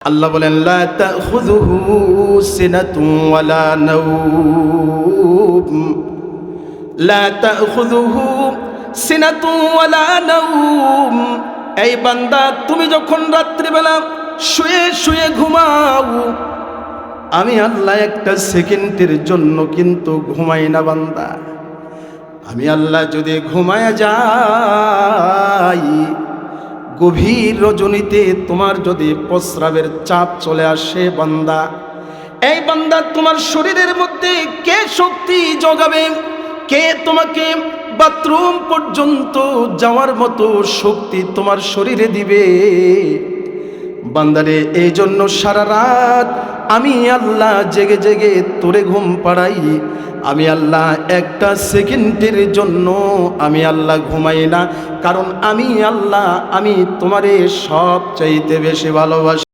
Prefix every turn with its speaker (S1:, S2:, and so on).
S1: আল্লাহ বলেন এই বান্দা, তুমি যখন রাত্রিবেলা শুয়ে শুয়ে ঘুমাও, আমি আল্লাহ একটা সেকেন্ডের জন্য কিন্তু ঘুমাই না বান্দা। আমি আল্লাহ যদি ঘুমায়া যাই গভীর রজনীতে তোমার যদি প্রস্রাবের চাপ চলে আসে বান্দা, এই বান্দা তোমার শরীরের মধ্যে কে শক্তি জগাবে? কে তোমাকে বাথরুম পর্যন্ত যাওয়ার মতো শক্তি তোমার শরীরে দিবে? বান্দারে এই জন্য সারা রাত আমি আল্লাহ জেগে জেগে তোরে ঘুম পাড়াই। আমি আল্লাহ একটা সেকেন্ডের জন্য আমি আল্লাহ ঘুমাই না, কারণ আমি আল্লাহ, আমি তোমারে সব চাইতে বেশি ভালোবাসি।